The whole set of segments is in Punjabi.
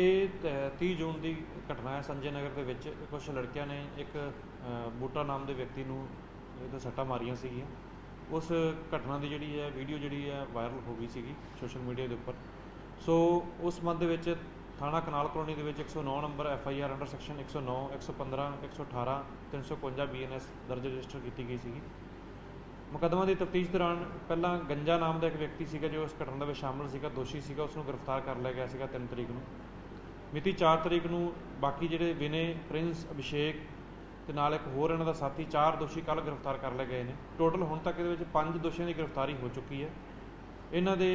ਇਹ ਤ- 30 ਜੂਨ ਦੀ ਘਟਨਾ ਹੈ ਸੰਜੇ ਨਗਰ ਦੇ ਵਿੱਚ। ਕੁਝ ਲੜਕਿਆਂ ਨੇ ਇੱਕ ਬੂਟਾ ਨਾਮ ਦੇ ਵਿਅਕਤੀ ਨੂੰ ਇਹਦੇ ਸੱਟਾਂ ਮਾਰੀਆਂ ਸੀਗੀਆਂ। ਉਸ ਘਟਨਾ ਦੀ ਜਿਹੜੀ ਹੈ, ਵੀਡੀਓ ਜਿਹੜੀ ਹੈ, ਵਾਇਰਲ ਹੋ ਗਈ ਸੀਗੀ ਸੋਸ਼ਲ ਮੀਡੀਆ ਦੇ ਉੱਪਰ। ਸੋ ਉਸ ਸੰਬੰਧ ਦੇ ਵਿੱਚ ਥਾਣਾ ਕਨਾਲ ਕਲੋਨੀ ਦੇ ਵਿੱਚ 109 number F I R under section 109 115 118 351 BNS ਦਰਜ ਰਜਿਸਟਰ ਕੀਤੀ ਗਈ ਸੀਗੀ। ਮੁਕੱਦਮਾ ਦੀ ਤਫਤੀਸ਼ ਦੌਰਾਨ ਪਹਿਲਾਂ ਗੰਜਾ ਨਾਮ ਦਾ ਇੱਕ ਵਿਅਕਤੀ ਸੀਗਾ ਜੋ ਇਸ ਘਟਨਾ ਦੇ ਵਿੱਚ ਸ਼ਾਮਲ ਸੀਗਾ, ਦੋਸ਼ੀ ਸੀਗਾ, ਉਸ ਨੂੰ ਗ੍ਰਿਫਤਾਰ ਕਰ ਲਿਆ ਗਿਆ ਸੀਗਾ 3 ਤਰੀਕ ਨੂੰ। ਮਿਤੀ 4 ਤਰੀਕ ਨੂੰ ਬਾਕੀ ਜਿਹੜੇ ਵਿਨੇ, ਪ੍ਰਿੰਸ, ਅਭਿਸ਼ੇਕ ਤੇ ਨਾਲ ਇੱਕ ਹੋਰ ਇਹਨਾਂ ਦਾ ਸਾਥੀ, ਚਾਰ ਦੋਸ਼ੀ ਕੱਲ ਗ੍ਰਿਫਤਾਰ ਕਰ ਲਏ ਗਏ ਨੇ। ਟੋਟਲ ਹੁਣ ਤੱਕ ਇਹਦੇ ਵਿੱਚ ਪੰਜ ਦੋਸ਼ੀਆਂ ਦੀ ਗ੍ਰਿਫਤਾਰੀ ਹੋ ਚੁੱਕੀ ਹੈ। ਇਹਨਾਂ ਦੇ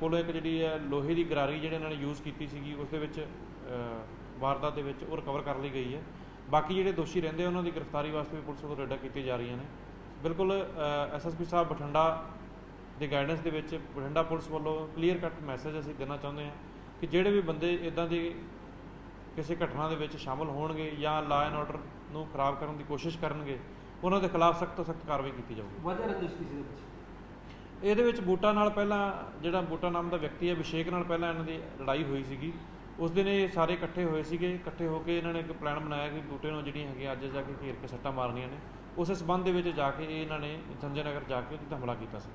ਕੋਲੋਂ ਇੱਕ ਜਿਹੜੀ ਹੈ ਲੋਹੇ ਦੀ ਗਰਾਰੀ ਜਿਹੜੇ ਇਹਨਾਂ ਨੇ ਯੂਜ਼ ਕੀਤੀ ਸੀਗੀ, ਉਸ ਦੇ ਵਿੱਚ ਵਾਰਦਾਤ ਦੇ ਵਿੱਚ ਉਹ ਰਿਕਵਰ ਕਰ ਲਈ ਗਈ ਹੈ। ਬਾਕੀ ਜਿਹੜੇ ਦੋਸ਼ੀ ਰਹਿੰਦੇ ਉਹਨਾਂ ਦੀ ਗ੍ਰਿਫਤਾਰੀ ਵਾਸਤੇ ਵੀ ਪੁਲਿਸ ਵੱਲੋਂ ਰੇਡਾਂ ਕੀਤੀਆਂ ਜਾ ਰਹੀਆਂ ਨੇ। ਬਿਲਕੁਲ ਐਸਐਸਪੀ ਸਾਹਿਬ ਬਠਿੰਡਾ ਦੇ ਗਾਈਡੈਂਸ ਦੇ ਵਿੱਚ ਬਠਿੰਡਾ ਪੁਲਿਸ ਵੱਲੋਂ ਕਲੀਅਰ ਕੱਟ ਮੈਸੇਜ ਅਸੀਂ ਦੇਣਾ ਚਾਹੁੰਦੇ ਹਾਂ। ਕਿ ਜਿਹੜੇ ਵੀ ਬੰਦੇ ਇਦਾਂ ਦੀ ਕਿਸੇ ਘਟਨਾ ਦੇ ਵਿੱਚ ਸ਼ਾਮਲ ਹੋਣਗੇ ਜਾਂ ਲਾ ਐਂਡ ਆਰਡਰ ਨੂੰ ਖਰਾਬ ਕਰਨ ਦੀ ਕੋਸ਼ਿਸ਼ ਕਰਨਗੇ ਉਹਨਾਂ ਦੇ ਖਿਲਾਫ ਸਖਤ ਤੋਂ ਸਖਤ ਕਾਰਵਾਈ ਕੀਤੀ ਜਾਊਗੀ। ਵਜ੍ਹਾ ਰੰਜਿਸ਼ ਕਿਸੇ ਦੇ ਵਿੱਚ? ਇਹਦੇ ਵਿੱਚ ਬੂਟਾ ਨਾਲ ਪਹਿਲਾਂ ਜਿਹੜਾ ਬੂਟਾ ਨਾਮ ਦਾ ਵਿਅਕਤੀ ਹੈ ਅਭਿਸ਼ੇਕ ਨਾਲ ਪਹਿਲਾਂ ਇਹਨਾਂ ਦੀ ਲੜਾਈ ਹੋਈ ਸੀਗੀ। ਉਸ ਦਿਨ ਇਹ ਸਾਰੇ ਇਕੱਠੇ ਹੋਏ ਸੀਗੇ ਇਕੱਠੇ ਹੋ ਕੇ ਇਹਨਾਂ ਨੇ ਇੱਕ ਪਲਾਨ ਬਣਾਇਆ ਕਿ ਬੂਟੇ ਨੂੰ ਜਿਹੜੀਆਂ ਹੈਗੀਆਂ ਅੱਜ ਜਾ ਕੇ ਘੇਰ ਕੇ ਸੱਟਾਂ ਮਾਰਨੀਆਂ ਨੇ ਉਸੇ ਸਬੰਧ ਦੇ ਵਿੱਚ ਜਾ ਕੇ ਇਹ ਇਹਨਾਂ ਨੇ ਸੰਜੇ ਨਗਰ ਜਾ ਕੇ ਉਹਦੇ ਹਮਲਾ ਕੀਤਾ ਸੀ